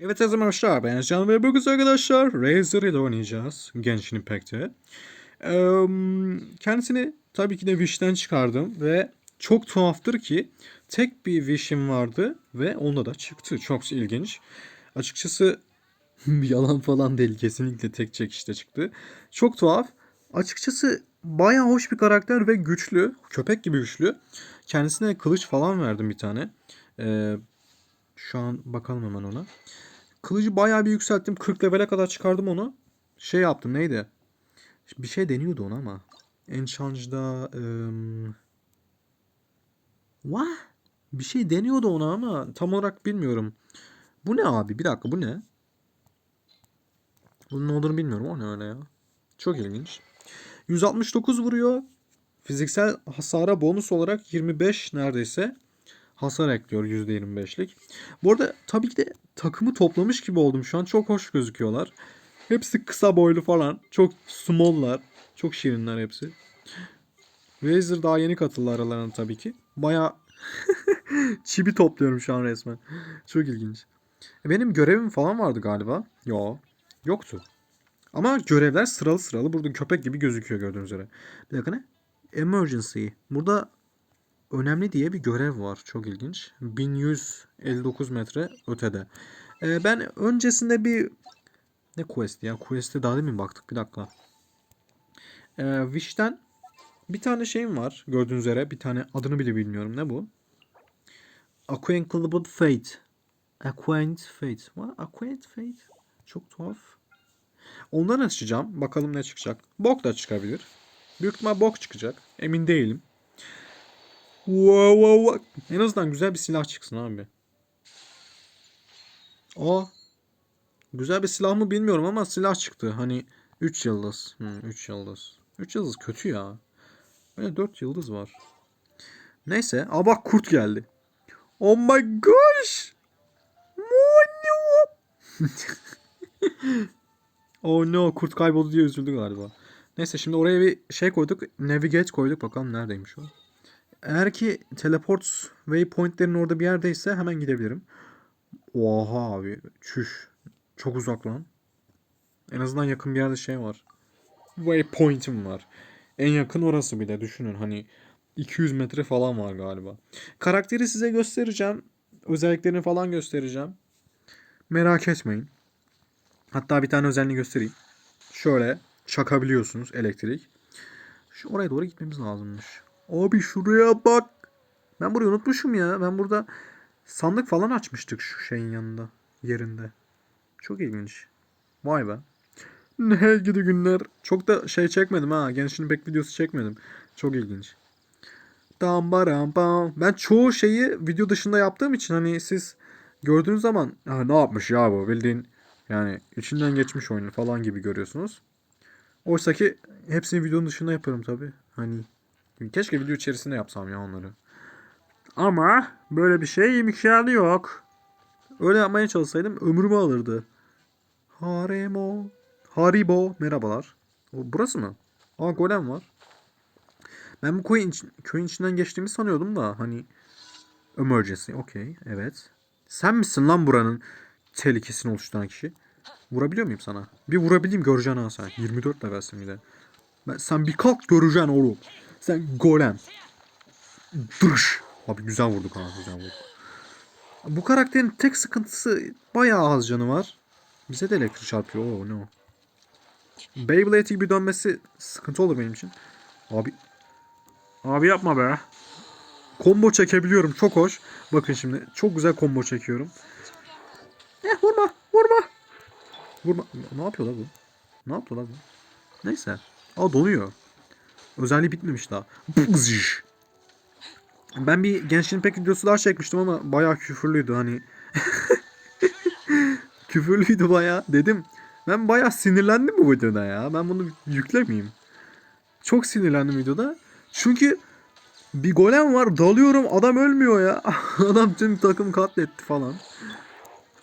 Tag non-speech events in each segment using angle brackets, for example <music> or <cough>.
Evet merhabalar ben Can ve bugün arkadaşlar Razer ile oynayacağız Genshin Impact'te. Eee, kendisini tabii ki de Wish'ten çıkardım ve çok tuhaftır ki tek bir Wish'im vardı ve onda da çıktı. Çok ilginç. Açıkçası <laughs> yalan falan değil kesinlikle tek çekişte çıktı. Çok tuhaf. Açıkçası baya hoş bir karakter ve güçlü. Köpek gibi güçlü. Kendisine kılıç falan verdim bir tane. Eee, şu an bakalım hemen ona. Kılıcı bayağı bir yükselttim. 40 level'e kadar çıkardım onu. Şey yaptım neydi? Bir şey deniyordu ona ama. Enchange'da ım... What? Bir şey deniyordu ona ama tam olarak bilmiyorum. Bu ne abi? Bir dakika bu ne? Bunun ne olduğunu bilmiyorum. O ne öyle ya? Çok ilginç. 169 vuruyor. Fiziksel hasara bonus olarak 25 neredeyse hasar ekliyor %25'lik. Bu arada tabii ki de takımı toplamış gibi oldum şu an. Çok hoş gözüküyorlar. Hepsi kısa boylu falan. Çok small'lar. Çok şirinler hepsi. Razer daha yeni katıldı aralarına tabii ki. Baya <laughs> çibi topluyorum şu an resmen. Çok ilginç. E, Benim görevim falan vardı galiba. Yo. Yoktu. Ama görevler sıralı sıralı. Burada köpek gibi gözüküyor gördüğünüz üzere. Bir dakika ne? Emergency. Burada önemli diye bir görev var. Çok ilginç. 1159 metre ötede. Ee, ben öncesinde bir ne quest ya? Quest'e daha demin baktık. Bir dakika. Ee, Wish'ten bir tane şeyim var. Gördüğünüz üzere. Bir tane adını bile bilmiyorum. Ne bu? Acquaintable Fate. Acquaint Fate. What? Acquaint Fate. Çok tuhaf. Ondan açacağım. Bakalım ne çıkacak. Bok da çıkabilir. Büyük ihtimal bok çıkacak. Emin değilim. Wow, wow, wow. En azından güzel bir silah çıksın abi. Aa. Güzel bir silah mı bilmiyorum ama silah çıktı. Hani 3 yıldız. 3 yıldız. 3 yıldız kötü ya. Böyle 4 yıldız var. Neyse. Aa bak kurt geldi. Oh my gosh. <laughs> Oh no. Kurt kayboldu diye üzüldü galiba. Neyse şimdi oraya bir şey koyduk. Navigate koyduk. Bakalım neredeymiş o. Eğer ki teleport waypointlerin orada bir yerdeyse hemen gidebilirim. Oha abi. Çüş. Çok uzak lan. En azından yakın bir yerde şey var. Waypoint'im var. En yakın orası bile düşünün. Hani 200 metre falan var galiba. Karakteri size göstereceğim. Özelliklerini falan göstereceğim. Merak etmeyin. Hatta bir tane özelliğini göstereyim. Şöyle çakabiliyorsunuz elektrik. Şu oraya doğru gitmemiz lazımmış. Abi şuraya bak. Ben burayı unutmuşum ya. Ben burada sandık falan açmıştık şu şeyin yanında. Yerinde. Çok ilginç. Vay be. <laughs> Ne gidi günler. Çok da şey çekmedim ha. Genshin Impact videosu çekmedim. Çok ilginç. Tam baram. Ben çoğu şeyi video dışında yaptığım için hani siz gördüğünüz zaman ha, ne yapmış ya bu bildiğin yani içinden geçmiş oyunu falan gibi görüyorsunuz. Oysa ki hepsini videonun dışında yapıyorum tabi. Hani keşke video içerisinde yapsam ya onları. Ama böyle bir şey imkanı yok. Öyle yapmaya çalışsaydım ömrümü alırdı. Haremo. Haribo. Merhabalar. O, burası mı? Aa golem var. Ben bu köyün, iç- köyün içinden geçtiğimi sanıyordum da hani emergency. Okey. Evet. Sen misin lan buranın tehlikesini oluşturan kişi? Vurabiliyor muyum sana? Bir vurabileyim göreceksin ha sen. 24 levelsin bir de. Ben, sen bir kalk göreceksin oğlum. Sen golem. Dış. Abi güzel vurduk ha güzel vurduk. Bu karakterin tek sıkıntısı bayağı az canı var. Bize de elektrik çarpıyor. Oo no. Beyblade gibi dönmesi sıkıntı olur benim için. Abi. Abi yapma be. Combo çekebiliyorum. Çok hoş. Bakın şimdi. Çok güzel combo çekiyorum. Eh vurma. Vurma. Vurma. Ne yapıyor la bu? Ne yaptı la bu? Neyse. Aa donuyor. Özelliği bitmemiş daha. Ben bir Genshin Impact videosu daha çekmiştim ama bayağı küfürlüydü hani. <laughs> küfürlüydü bayağı. Dedim ben bayağı sinirlendim bu videoda ya. Ben bunu yüklemeyeyim. Çok sinirlendim videoda. Çünkü bir golem var dalıyorum adam ölmüyor ya. <laughs> adam tüm takım katletti falan.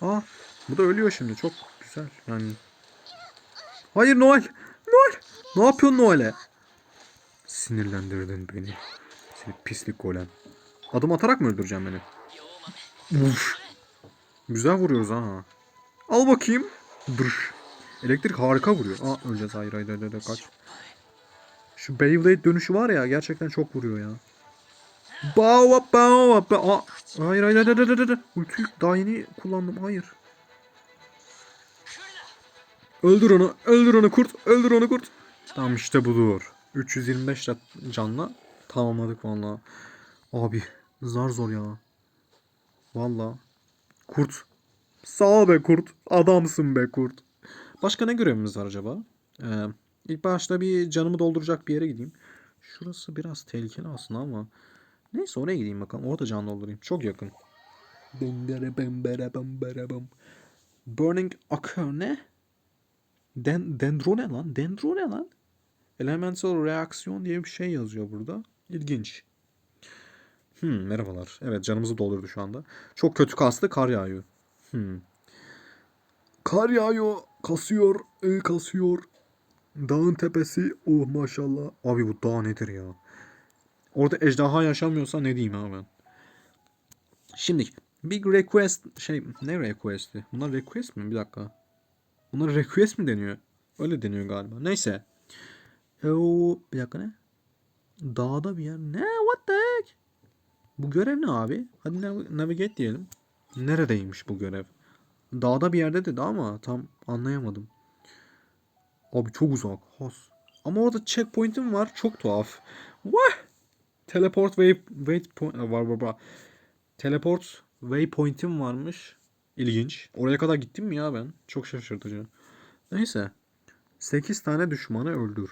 Aa bu da ölüyor şimdi çok güzel yani. Hayır Noel. Noel. Ne yapıyorsun Noel'e? Sinirlendirdin beni. Seni pislik golem. Adım atarak mı öldüreceğim beni? Uf. Güzel vuruyoruz ha. Al bakayım. Dırş. Elektrik harika vuruyor. Aa öleceğiz. Hayır hayır hayır, hayır kaç. Şu Beyblade dönüşü var ya gerçekten çok vuruyor ya. Bawa bawa ba. Aa, hayır hayır hayır hayır hayır. Ultiyi daha yeni kullandım. Hayır. Öldür onu. Öldür onu kurt. Öldür onu kurt. Tamam işte budur. 325 ca- canla tamamladık valla. Abi zar zor ya. Valla. Kurt. Sağ be kurt. Adamsın be kurt. Başka ne görevimiz var acaba? Ee, ilk başta bir canımı dolduracak bir yere gideyim. Şurası biraz tehlikeli aslında ama. Neyse oraya gideyim bakalım. Orada can doldurayım. Çok yakın. Burning Occur ne? Den dendro ne lan? Dendro ne lan? Elemental reaksiyon diye bir şey yazıyor burada. İlginç. Hmm, merhabalar. Evet canımızı doldurdu şu anda. Çok kötü kastı kar yağıyor. Hmm. Kar yağıyor. Kasıyor. e, kasıyor. Dağın tepesi. Oh maşallah. Abi bu dağ nedir ya? Orada ejderha yaşamıyorsa ne diyeyim abi ben? Şimdi big request şey ne request'i? Bunlar request mi? Bir dakika. Bunlar request mi deniyor? Öyle deniyor galiba. Neyse. Oo, bir dakika ne? Dağda bir yer. Ne? What the heck? Bu görev ne abi? Hadi nav- navigate diyelim. Neredeymiş bu görev? Dağda bir yerde dedi ama tam anlayamadım. Abi çok uzak. Has. Ama orada checkpoint'im var. Çok tuhaf. What? Teleport way, waypoint var var var. Teleport waypoint'im varmış. İlginç. Oraya kadar gittim mi ya ben? Çok şaşırtıcı. Neyse. 8 tane düşmanı öldür.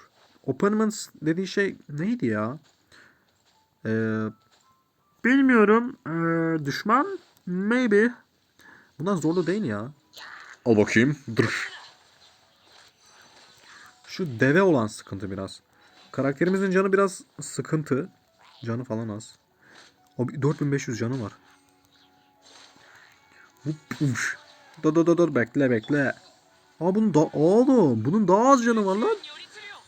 Opponents dediği şey neydi ya? Ee, bilmiyorum. Ee, düşman? Maybe. Bundan zorlu değil ya. Al bakayım. Dur. Şu deve olan sıkıntı biraz. Karakterimizin canı biraz sıkıntı. Canı falan az. Abi 4500 canı var. Dur dur dur dur bekle bekle. Aa bunun da oğlum bunun daha az canı var lan.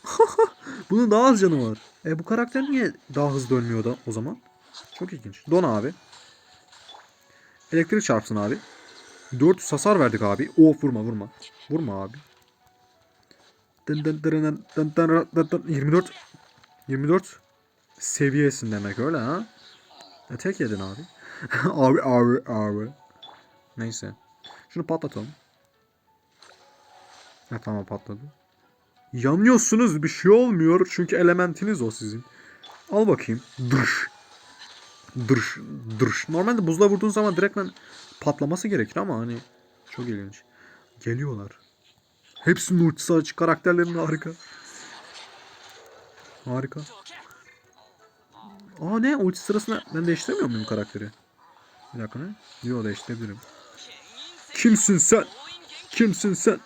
<laughs> bunun daha az canı var. E bu karakter niye daha hızlı dönmüyor da o zaman? Çok ilginç. Don abi. Elektrik çarpsın abi. 400 hasar verdik abi. Of vurma vurma. Vurma abi. Dın dın dın dın dın dın dın dın. 24 24 seviyesin demek öyle ha? E, tek yedin abi. <laughs> abi abi abi. Neyse. Şunu patlatalım. Ha tamam patladı. Yanıyorsunuz bir şey olmuyor çünkü elementiniz o sizin. Al bakayım. Dırş. Dırş. Dırş. Normalde buzla vurduğun zaman direktmen patlaması gerekir ama hani çok ilginç. Geliyorlar. Hepsinin ultisi açık. Karakterlerin harika. Harika. Aa ne? Ulti sırasında ben değiştiremiyor muyum karakteri? Bir dakika ne? Yok değiştirebilirim. Kimsin sen? Kimsin sen?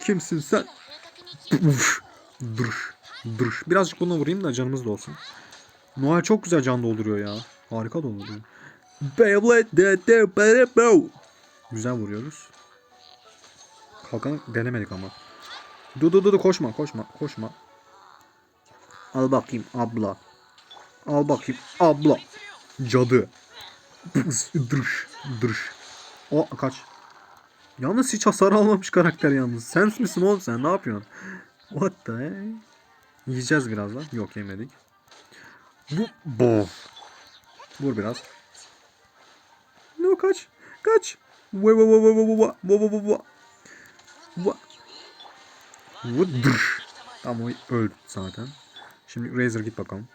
Kimsin sen? Birazcık bununla vurayım da canımız da olsun. Noel çok güzel can dolduruyor ya. Harika dolduruyor. Güzel vuruyoruz. Kalkanı denemedik ama. Dur dur dur koşma koşma koşma. Al bakayım abla. Al bakayım abla. Cadı. Pıs, Dırış. Dırış. O kaç. Yalnız hiç hasar almamış karakter yalnız. Sen misin oğlum sen? Ne yapıyorsun? What the heck? Yiyeceğiz birazdan. Yok yemedik. Bu bo. Vur biraz. No kaç. Kaç. Ve ve ve ve ve ve ve ve ve ve. Ve. Dırş. Tamam o öldü zaten. Şimdi Razer git bakalım.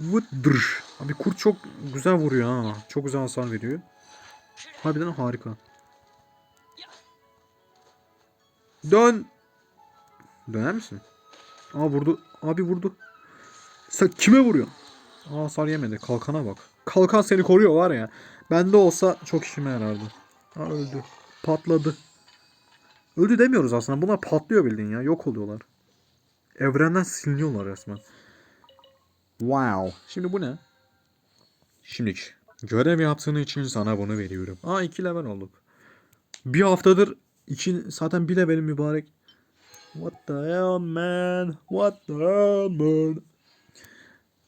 Ve dırş. Abi kurt çok güzel vuruyor ha. Çok güzel hasar veriyor. Harbiden harika. Dön. Döner misin? Aa vurdu. Abi vurdu. Sen kime vuruyorsun? Aa hasar yemedi. Kalkana bak. Kalkan seni koruyor var ya. Bende olsa çok işime yarardı. Aa öldü. Patladı. Öldü demiyoruz aslında. Bunlar patlıyor bildiğin ya. Yok oluyorlar. Evrenden siliniyorlar resmen. Wow. Şimdi bu ne? Şimdi görev yaptığın için sana bunu veriyorum. Aa iki level olduk. Bir haftadır için zaten bir levelim mübarek. What the hell man? What the hell man?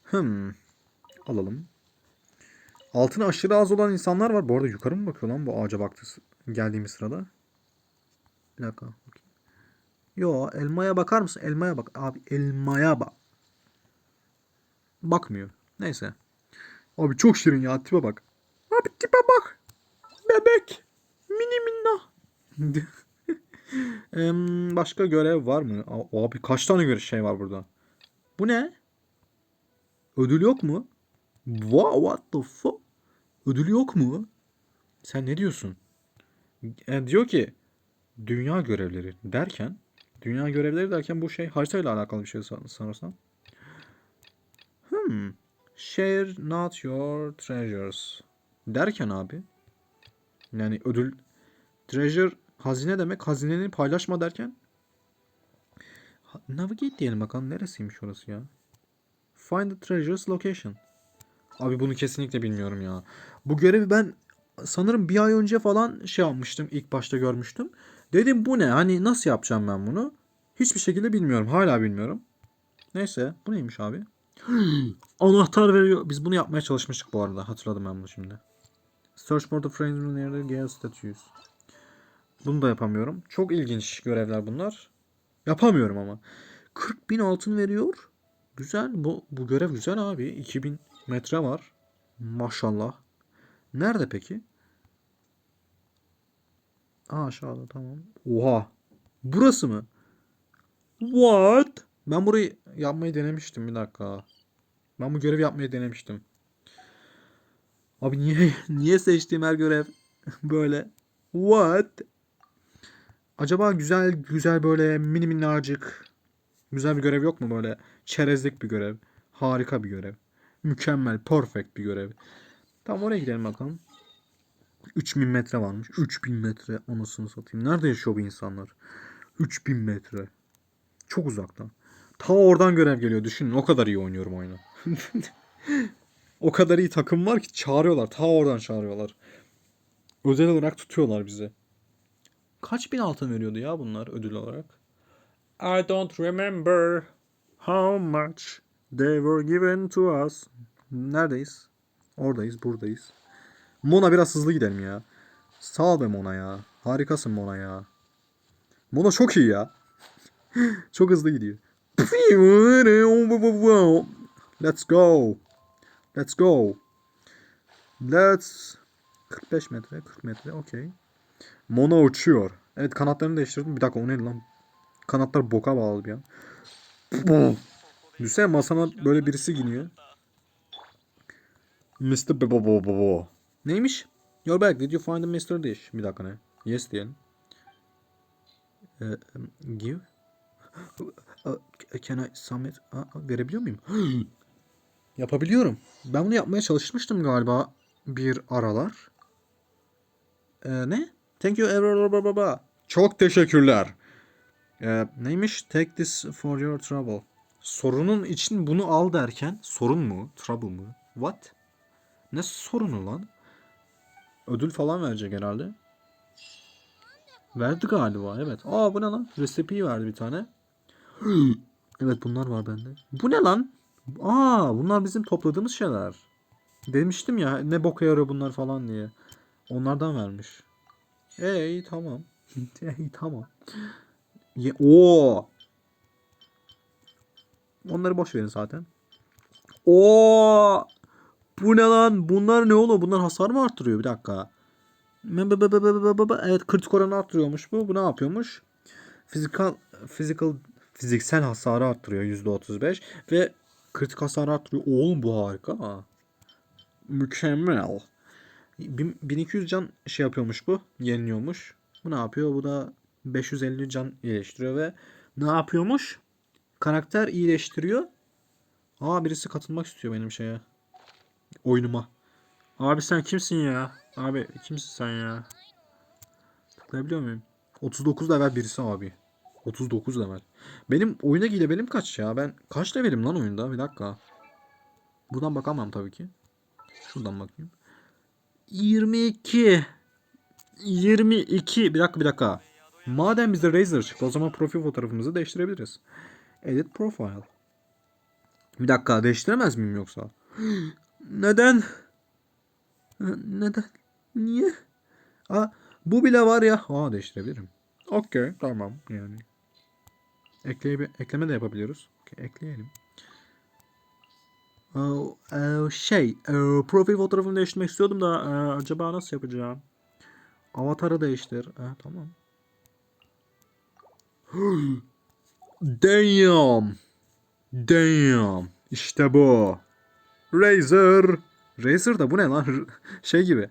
Hmm. Alalım. Altına aşırı az olan insanlar var. Bu arada yukarı mı bakıyor lan bu ağaca baktı geldiğimiz sırada? Bir dakika. Yo elmaya bakar mısın? Elmaya bak. Abi elmaya bak. Bakmıyor. Neyse. Abi çok şirin ya. Tipe bak. Abi tipe bak. Bebek. Mini minna. <laughs> Başka görev var mı? Abi kaç tane görev şey var burada? Bu ne? Ödül yok mu? Wow, what the fuck? Ödül yok mu? Sen ne diyorsun? E, diyor ki dünya görevleri derken dünya görevleri derken bu şey haritayla alakalı bir şey san- sanırsam. Hmm. Share not your treasures. Derken abi. Yani ödül treasure hazine demek. Hazineni paylaşma derken Navigate diyelim bakalım neresiymiş orası ya. Find the treasure's location. Abi bunu kesinlikle bilmiyorum ya. Bu görevi ben sanırım bir ay önce falan şey yapmıştım. ilk başta görmüştüm. Dedim bu ne? Hani nasıl yapacağım ben bunu? Hiçbir şekilde bilmiyorum. Hala bilmiyorum. Neyse. Bu neymiş abi? <gasps> Anahtar veriyor. Biz bunu yapmaya çalışmıştık bu arada. Hatırladım ben bunu şimdi. Search for the frames near the Gale statues. Bunu da yapamıyorum. Çok ilginç görevler bunlar. Yapamıyorum ama. 40 bin altın veriyor. Güzel. Bu, bu görev güzel abi. 2000 metre var. Maşallah. Nerede peki? Aa aşağıda tamam. Oha. Burası mı? What? Ben burayı yapmayı denemiştim bir dakika. Ben bu görevi yapmayı denemiştim. Abi niye <laughs> niye seçtiğim her görev <laughs> böyle? What? Acaba güzel güzel böyle mini minnacık güzel bir görev yok mu böyle? Çerezlik bir görev. Harika bir görev. Mükemmel, perfect bir görev. Tamam oraya gidelim bakalım. 3000 metre varmış. 3000 metre anasını satayım. Nerede yaşıyor bu insanlar? 3000 metre. Çok uzaktan. Ta oradan görev geliyor. Düşünün o kadar iyi oynuyorum oyunu. <laughs> o kadar iyi takım var ki çağırıyorlar. Ta oradan çağırıyorlar. Özel olarak tutuyorlar bizi. Kaç bin altın veriyordu ya bunlar ödül olarak? I don't remember how much they were given to us. Neredeyiz? Oradayız, buradayız. Mona biraz hızlı gidelim ya. Sağ ol be Mona ya. Harikasın Mona ya. Mona çok iyi ya. <laughs> çok hızlı gidiyor. Let's go. Let's go. Let's 45 metre, 40 metre, okey. Mona uçuyor. Evet kanatlarını değiştirdim. Bir dakika o neydi lan? Kanatlar boka bağlı bir an. Düşünsene masana böyle birisi giniyor. Mr. Bebo Bebo Bebo. Neymiş? You're back. Did you find the Mr. Dish? Bir dakika ne? Yes diyelim. Ee, give. <gasps> Uh, Can I submit? Aa, verebiliyor muyum? <gasps> Yapabiliyorum. Ben bunu yapmaya çalışmıştım galiba bir aralar. Ee, ne? Thank you everyone. Çok teşekkürler. Ee, neymiş? Take this for your trouble. Sorunun için bunu al derken sorun mu? Trouble mu? What? Ne sorunu lan? Ödül falan verecek herhalde. Verdi galiba evet. Aa bu ne lan? Recipe'yi verdi bir tane. <gasps> evet bunlar var bende. Bu ne lan? Aa bunlar bizim topladığımız şeyler. Demiştim ya ne boka yarıyor bunlar falan diye. Onlardan vermiş. E iyi tamam. <laughs> iyi tamam. Ye Oo. Onları boş verin zaten. Oo. Bu ne lan? Bunlar ne oğlum? Bunlar hasar mı arttırıyor? Bir dakika. Evet kritik oranı arttırıyormuş bu. Bu ne yapıyormuş? Physical, physical, fiziksel hasarı arttırıyor %35 ve kritik hasarı arttırıyor. Oğlum bu harika. ha. Mükemmel. Bin- 1200 can şey yapıyormuş bu. Yeniliyormuş. Bu ne yapıyor? Bu da 550 can iyileştiriyor ve ne yapıyormuş? Karakter iyileştiriyor. Aa birisi katılmak istiyor benim şeye. Oyunuma. Abi sen kimsin ya? Abi kimsin sen ya? Tıklayabiliyor muyum? 39 level birisi abi. 39 level. Benim oyuna levelim kaç ya? Ben kaç levelim lan oyunda? Bir dakika. Buradan bakamam tabii ki. Şuradan bakayım. 22. 22. Bir dakika bir dakika. Madem bize Razer çıktı o zaman profil fotoğrafımızı değiştirebiliriz. Edit profile. Bir dakika değiştiremez miyim yoksa? Neden? Neden? Niye? Aa, bu bile var ya. Aa değiştirebilirim. Okey tamam yani. Ekleye, ekleme de yapabiliyoruz. Okey, ekleyelim. Ee, e, şey, e, profil fotoğrafımı değiştirmek istiyordum da e, acaba nasıl yapacağım? Avatarı değiştir. E, tamam. <gasps> Damn. Damn. İşte bu. Razer. Razer da bu ne lan? <laughs> Şey gibi.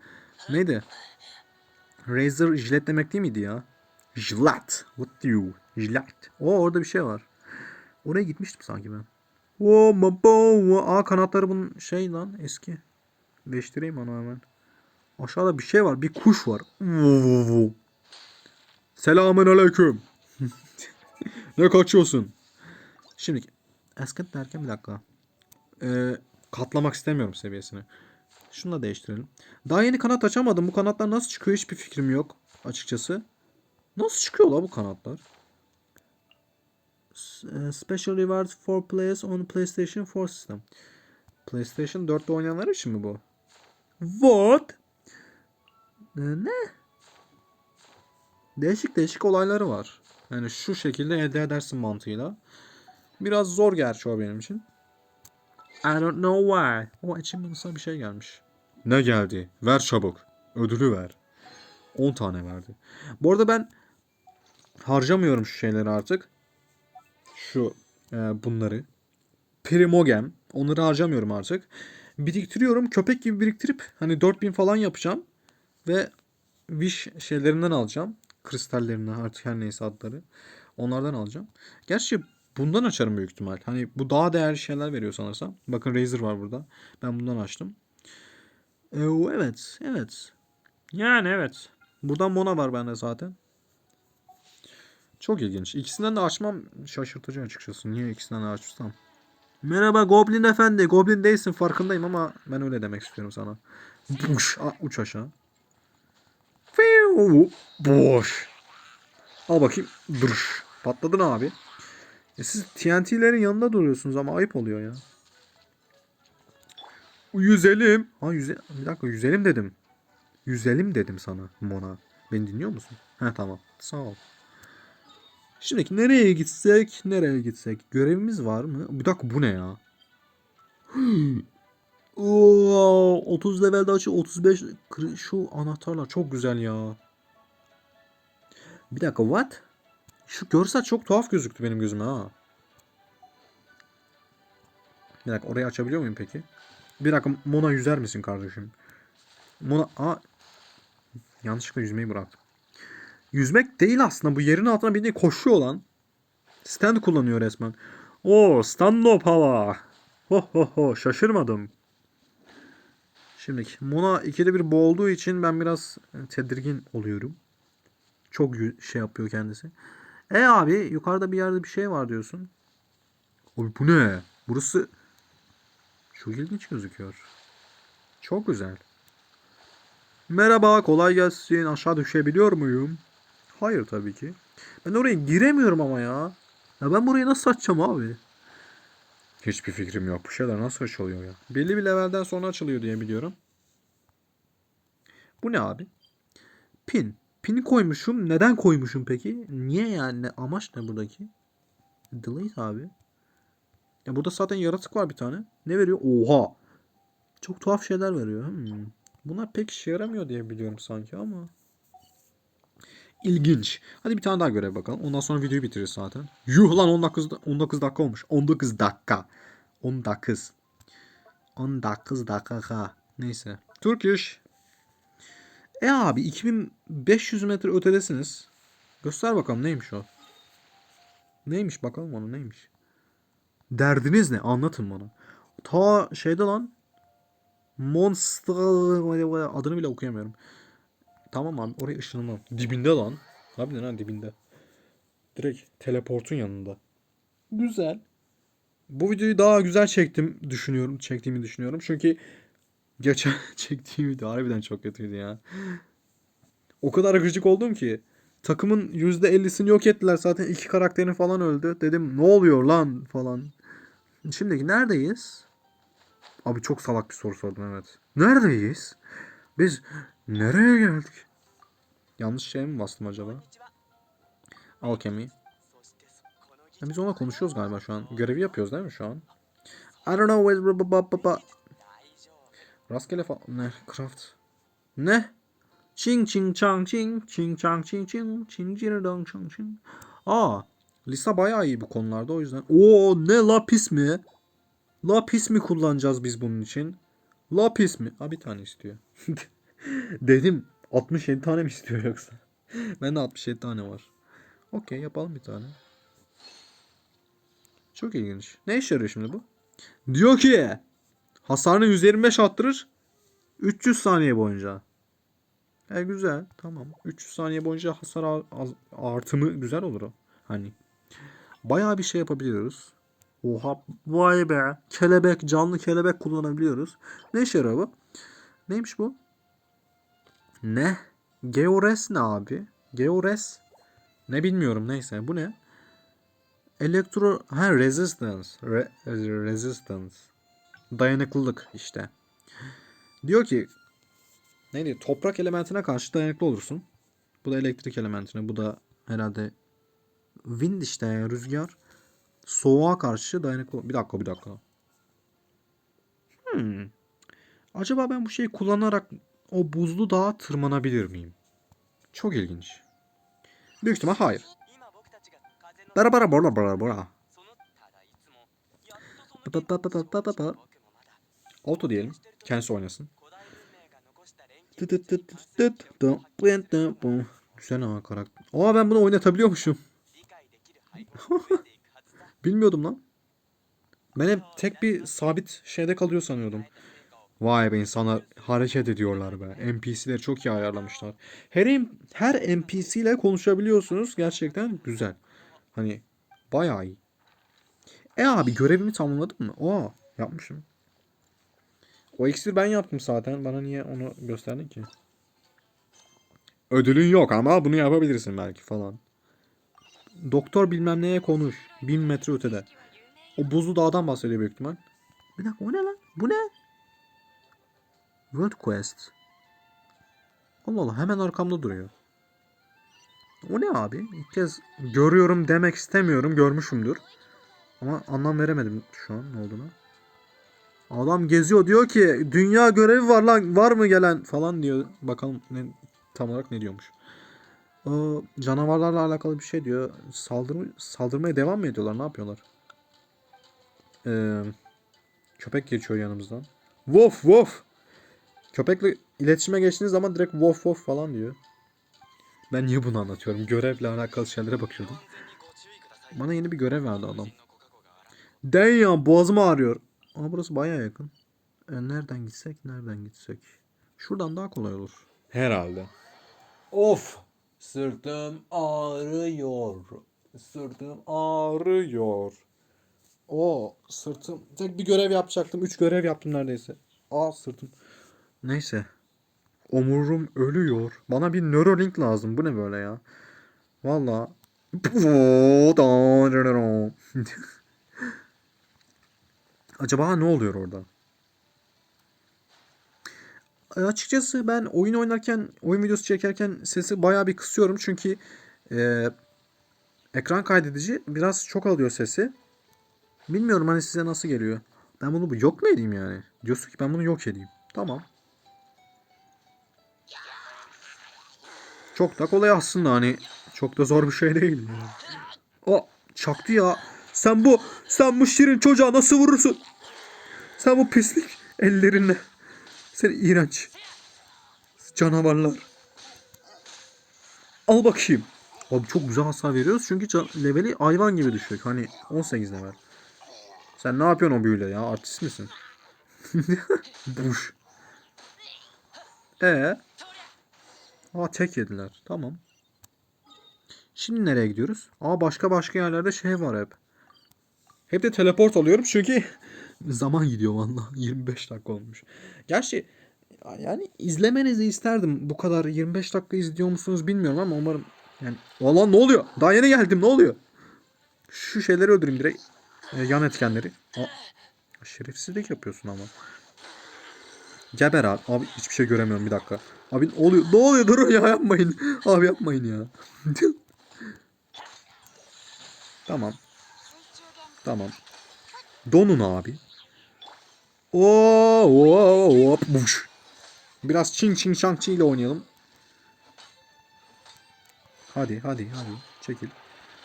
Neydi? Razer jilet demek değil miydi ya? Jilet. What do you? Jilet. O orada bir şey var. Oraya gitmiştim sanki ben. Aa kanatları bunun şey lan eski. Değiştireyim onu hemen. Aşağıda bir şey var. Bir kuş var. Selamun aleyküm. <laughs> ne kaçıyorsun? Şimdi eskent derken bir dakika. Ee, katlamak istemiyorum seviyesini. Şunu da değiştirelim. Daha yeni kanat açamadım. Bu kanatlar nasıl çıkıyor hiçbir fikrim yok açıkçası. Nasıl çıkıyor la bu kanatlar? E, Special rewards for players on PlayStation 4 system. PlayStation 4'te oynayanlar için mi bu? What? Ee, ne? Değişik değişik olayları var. Yani şu şekilde elde edersin mantığıyla. Biraz zor gerçi o benim için. I don't know why. O achievement'a bir şey gelmiş. Ne geldi? Ver çabuk. Ödülü ver. 10 tane verdi. Bu arada ben harcamıyorum şu şeyleri artık. Şu e, bunları. Primogem. Onları harcamıyorum artık. Biriktiriyorum. Köpek gibi biriktirip hani 4000 falan yapacağım. Ve Wish şeylerinden alacağım. Kristallerinden artık her neyse adları. Onlardan alacağım. Gerçi bundan açarım büyük ihtimal. Hani bu daha değerli şeyler veriyor sanırsam. Bakın Razer var burada. Ben bundan açtım. Ee, evet. Evet. Yani evet. Buradan Mona var bende zaten. Çok ilginç. İkisinden de açmam şaşırtıcı açıkçası. Niye ikisinden de açsam? Merhaba Goblin efendi. Goblin değilsin farkındayım ama ben öyle demek istiyorum sana. Buş. a- uç aşağı. Boş. Al bakayım. Duruş. Patladın abi. E siz TNT'lerin yanında duruyorsunuz ama ayıp oluyor ya. Yüzelim. Ha yüze bir dakika yüzelim dedim. Yüzelim dedim sana Mona. Beni dinliyor musun? Ha tamam. Sağ ol. Şimdi nereye gitsek? Nereye gitsek? Görevimiz var mı? Bir dakika bu ne ya? Oo, 30 levelde açı 35 kır- şu anahtarlar çok güzel ya. Bir dakika what? Şu görsel çok tuhaf gözüktü benim gözüme ha. Bir dakika orayı açabiliyor muyum peki? Bir dakika Mona yüzer misin kardeşim? Mona aa yanlışlıkla yüzmeyi bıraktım. Yüzmek değil aslında bu yerin altına bildiğin koşuyor lan. Stand kullanıyor resmen. Oo stand up hava. Ho ho ho şaşırmadım. Şimdi Mona ikide bir boğulduğu için ben biraz tedirgin oluyorum. Çok şey yapıyor kendisi. E abi yukarıda bir yerde bir şey var diyorsun. Abi bu ne? Burası çok ilginç gözüküyor. Çok güzel. Merhaba kolay gelsin. Aşağı düşebiliyor muyum? Hayır tabii ki. Ben oraya giremiyorum ama ya. Ya ben burayı nasıl açacağım abi? Hiçbir fikrim yok. Bu şeyler nasıl açılıyor ya? Belli bir levelden sonra açılıyor diye biliyorum. Bu ne abi? Pin. Pini koymuşum. Neden koymuşum peki? Niye yani? Ne- Amaç ne buradaki? Delete abi. Ya burada zaten yaratık var bir tane. Ne veriyor? Oha. Çok tuhaf şeyler veriyor. Hmm. Bunlar pek işe yaramıyor diye biliyorum sanki ama. İlginç. Hadi bir tane daha görev bakalım. Ondan sonra videoyu bitiririz zaten. Yuh lan 19, da- 19 dakika olmuş. 19 dakika. 10 dakika. 10 dakika dakika. Neyse. Turkish. E abi 2500 metre ötedesiniz. Göster bakalım neymiş o. Neymiş bakalım onu neymiş. Derdiniz ne? Anlatın bana. Ta şeyde lan. Monster adını bile okuyamıyorum. Tamam abi oraya ışınlamam. Dibinde lan. Harbiden ha dibinde. Direkt teleportun yanında. Güzel. Bu videoyu daha güzel çektim düşünüyorum. Çektiğimi düşünüyorum. Çünkü geçen <laughs> çektiğim video harbiden çok kötüydü ya. O kadar gıcık oldum ki. Takımın %50'sini yok ettiler. Zaten iki karakterin falan öldü. Dedim ne oluyor lan falan. Şimdiki neredeyiz? Abi çok salak bir soru sordum evet. Neredeyiz? Biz nereye geldik? Yanlış şey mi bastım acaba? Alchemy. Ya biz onunla konuşuyoruz galiba şu an. Görevi yapıyoruz değil mi şu an? I don't know where... ba- ba- ba- ba- Rastgele falan... Ne? Craft. Ne? Ching ching chang ching. Ching chang ching ching. Ching ching dong chang ching. Aa. Lisa bayağı iyi bu konularda o yüzden. Oo ne lapis mi? Lapis mi kullanacağız biz bunun için? Lapis mi? Ha bir tane istiyor. <laughs> Dedim 67 tane mi istiyor yoksa? <laughs> Bende 67 tane var. Okey yapalım bir tane. Çok ilginç. Ne işe yarıyor şimdi bu? Diyor ki hasarını 125 arttırır 300 saniye boyunca. E güzel tamam. 300 saniye boyunca hasar artımı güzel olur o. Hani bayağı bir şey yapabiliyoruz. Oha vay be. Kelebek canlı kelebek kullanabiliyoruz. Ne işe yarıyor bu? Neymiş bu? Ne? Geores ne abi? Geores ne bilmiyorum neyse bu ne? Elektro ha resistance Re- resistance dayanıklılık işte. Diyor ki ne diyor? Toprak elementine karşı dayanıklı olursun. Bu da elektrik elementine, bu da herhalde wind işte yani rüzgar. Soğuğa karşı dayanıklı. Bir dakika, bir dakika. Hmm. Acaba ben bu şeyi kullanarak o buzlu dağa tırmanabilir miyim? Çok ilginç. Büyük ihtimal hayır. Bara bara bara bara bara. Ba ba ba ba ba ba ba. Auto diyelim. Kendisi oynasın. Güzel ama karakter. Aa ben bunu oynatabiliyormuşum. Bilmiyordum lan. Ben hep tek bir sabit şeyde kalıyor sanıyordum. Vay be insanlar hareket ediyorlar be. NPC'leri çok iyi ayarlamışlar. Her, her NPC ile konuşabiliyorsunuz. Gerçekten güzel. Hani bayağı iyi. E abi görevimi tamamladım mı? Oo yapmışım. O iksir ben yaptım zaten. Bana niye onu gösterdin ki? Ödülün yok ama bunu yapabilirsin belki falan. Doktor bilmem neye konuş. Bin metre ötede. O buzlu dağdan bahsediyor büyük ihtimal. Bir dakika o ne lan? Bu ne? World Quest. Allah Allah hemen arkamda duruyor. O ne abi? İlk kez görüyorum demek istemiyorum. Görmüşümdür. Ama anlam veremedim şu an ne olduğunu. Adam geziyor diyor ki dünya görevi var lan var mı gelen falan diyor. Bakalım ne, tam olarak ne diyormuş. Ee, canavarlarla alakalı bir şey diyor. Saldırma, saldırmaya devam mı ediyorlar? Ne yapıyorlar? Ee, köpek geçiyor yanımızdan. Wof wof. Köpekle iletişime geçtiğiniz zaman direkt wof wof falan diyor. Ben niye bunu anlatıyorum? Görevle alakalı şeylere bakıyordum. Bana yeni bir görev verdi adam. Ya boğazım ağrıyor. Ama burası baya yakın. E, nereden gitsek nereden gitsek? Şuradan daha kolay olur. Herhalde. Of! Sırtım ağrıyor. Sırtım Ağrıyor. O sırtım. Tek bir görev yapacaktım. Üç görev yaptım neredeyse. Aa sırtım. Neyse. Omurum ölüyor. Bana bir Neuralink lazım. Bu ne böyle ya? Valla. <laughs> Acaba ne oluyor orada? E, açıkçası ben oyun oynarken, oyun videosu çekerken sesi bayağı bir kısıyorum. Çünkü e, ekran kaydedici biraz çok alıyor sesi. Bilmiyorum hani size nasıl geliyor. Ben bunu bu yok mu edeyim yani? Diyorsun ki ben bunu yok edeyim. Tamam. Çok da kolay aslında hani çok da zor bir şey değil. Yani. O çaktı ya. Sen bu sen bu şirin çocuğa nasıl vurursun? Sen bu pislik ellerinle. Sen iğrenç. Canavarlar. Al bakayım. Abi çok güzel hasar veriyoruz çünkü leveli hayvan gibi düşük. Hani 18 level. Sen ne yapıyorsun o büyüyle ya? Artist misin? <laughs> Buş. E. Aa tek yediler. Tamam. Şimdi nereye gidiyoruz? Aa başka başka yerlerde şey var hep. Hep de teleport oluyorum çünkü <laughs> zaman gidiyor valla. 25 <laughs> dakika olmuş. Gerçi yani izlemenizi isterdim. Bu kadar 25 dakika izliyor musunuz bilmiyorum ama umarım yani Valla ne oluyor? Daha yeni geldim ne oluyor? Şu şeyleri öldüreyim direkt. E, yan etkenleri. Aa, şerefsizlik yapıyorsun ama. Geber abi. Abi hiçbir şey göremiyorum bir dakika. Abi ne oluyor? Ne oluyor? Durun ya yapmayın. <laughs> Abi yapmayın ya. <laughs> Tamam. Tamam. Donun abi. Oo, oo, buş. Biraz çing çing çang çi ile oynayalım. Hadi hadi hadi çekil.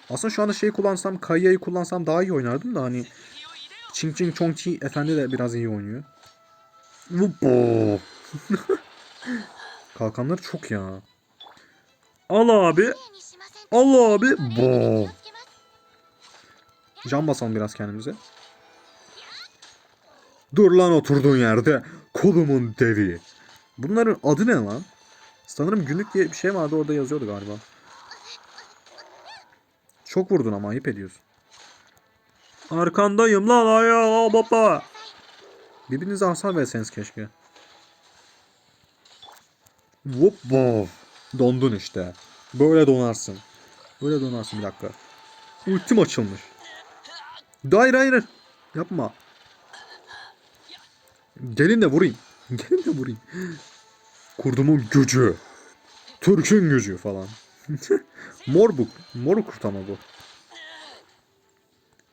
Aslında şu anda şeyi kullansam Kaya'yı kullansam daha iyi oynardım da hani Ching Ching Chong Chi efendi de biraz iyi oynuyor. Vupo. Kalkanları çok ya. Al abi. Al abi. Bo. Can basalım biraz kendimize. Dur lan oturduğun yerde. Kolumun devi. Bunların adı ne lan? Sanırım günlük diye bir şey vardı orada yazıyordu galiba. Çok vurdun ama ayıp ediyorsun. Arkandayım lan ayağa baba. Birbirinize hasar verseniz keşke. Whoop wow. Dondun işte. Böyle donarsın. Böyle donarsın bir dakika. Ultim açılmış. Hayır hayır. Yapma. Gelin de vurayım. <laughs> Gelin de vurayım. Kurdumun gücü. Türk'ün gücü falan. <laughs> Mor bu. Mor kurt ama bu.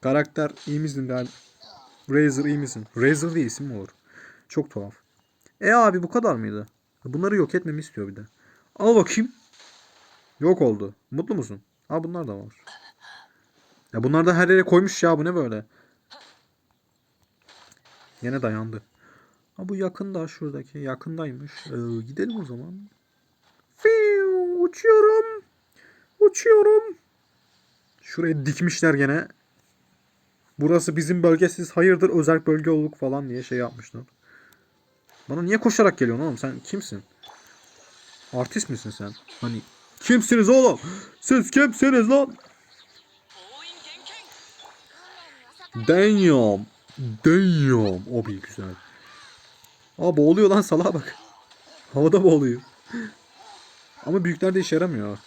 Karakter iyi misin der. Razer iyi misin? Razer diye isim mi olur? Çok tuhaf. E abi bu kadar mıydı? Bunları yok etmemi istiyor bir de. Al bakayım. Yok oldu. Mutlu musun? Ha bunlar da var. Ya bunlar da her yere koymuş ya bu ne böyle? Yine dayandı. Ha bu yakında şuradaki yakındaymış. Ee, gidelim o zaman. Fiu, uçuyorum. Uçuyorum. Şuraya dikmişler gene. Burası bizim bölgesiz hayırdır özel bölge olduk falan diye şey yapmışlar. Bana niye koşarak geliyorsun oğlum sen kimsin? Artist misin sen? Hani kimsiniz oğlum? Siz kimsiniz lan? Damn. Damn. O bir güzel. Aa boğuluyor lan salağa bak. Havada boğuluyor. Ama büyüklerde işe yaramıyor.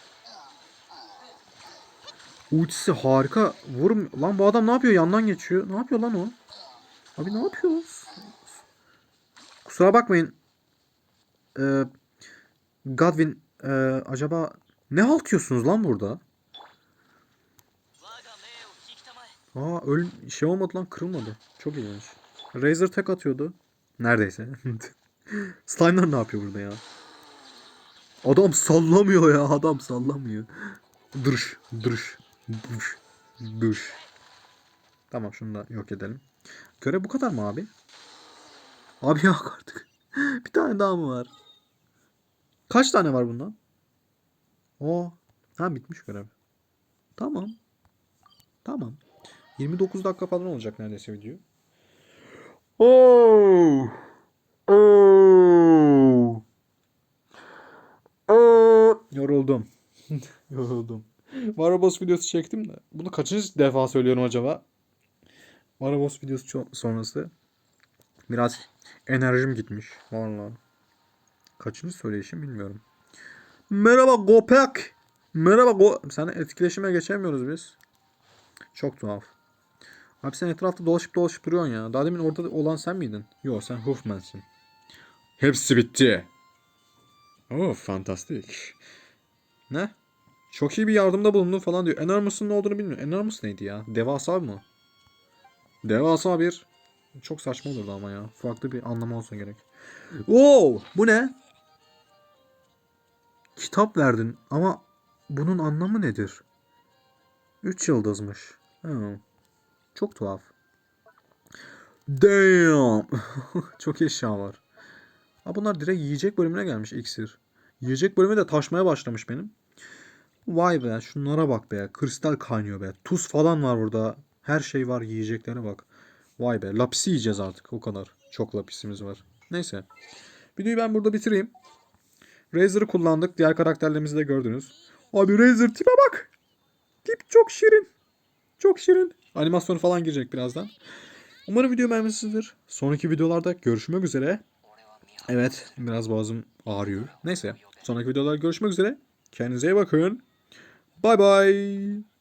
Ultisi harika. Vurum. Lan bu adam ne yapıyor? Yandan geçiyor. Ne yapıyor lan o? Abi ne yapıyoruz? Kusura bakmayın. Ee, Godwin ee, acaba ne haltıyorsunuz lan burada? Aa öl şey olmadı lan kırılmadı. Çok ilginç. Razer tek atıyordu. Neredeyse. <laughs> Slimer ne yapıyor burada ya? Adam sallamıyor ya. Adam sallamıyor. Duruş. Duruş. Duş. Duş. Tamam şunu da yok edelim. Görev bu kadar mı abi? Abi yok artık. <laughs> bir tane daha mı var? Kaç tane var bundan? O. Ha bitmiş görev. Tamam. Tamam. 29 dakika falan olacak neredeyse video. Oh. Oh. Oh. Yoruldum. <laughs> Yoruldum. Varabos videosu çektim de. Bunu kaçıncı defa söylüyorum acaba? Varabos videosu sonrası. Biraz enerjim gitmiş. Vallahi. Kaçıncı söyleyişim bilmiyorum. Merhaba Gopek. Merhaba Go... Sen etkileşime geçemiyoruz biz. Çok tuhaf. Abi sen etrafta dolaşıp dolaşıp duruyorsun ya. Daha demin orada olan sen miydin? Yok sen Hoofman'sin. Hepsi bitti. Oh fantastik. Ne? Çok iyi bir yardımda bulundu falan diyor. Enormous'un ne olduğunu bilmiyorum. Enormous neydi ya? Devasa mı? Devasa bir. Çok saçma olurdu ama ya. Farklı bir anlamı olsa gerek. Oo, bu ne? Kitap verdin ama bunun anlamı nedir? 3 yıldızmış. Hmm. Çok tuhaf. Damn. <laughs> Çok eşya var. Ha bunlar direkt yiyecek bölümüne gelmiş iksir. Yiyecek bölümü de taşmaya başlamış benim. Vay be şunlara bak be. Kristal kaynıyor be. Tuz falan var burada. Her şey var yiyeceklere bak. Vay be lapisi yiyeceğiz artık o kadar. Çok lapisimiz var. Neyse. Videoyu ben burada bitireyim. Razer'ı kullandık. Diğer karakterlerimizi de gördünüz. Abi Razer tipe bak. Tip çok şirin. Çok şirin. Animasyonu falan girecek birazdan. Umarım video beğenmişsinizdir. Sonraki videolarda görüşmek üzere. Evet biraz boğazım ağrıyor. Neyse sonraki videolarda görüşmek üzere. Kendinize iyi bakın. Bye bye.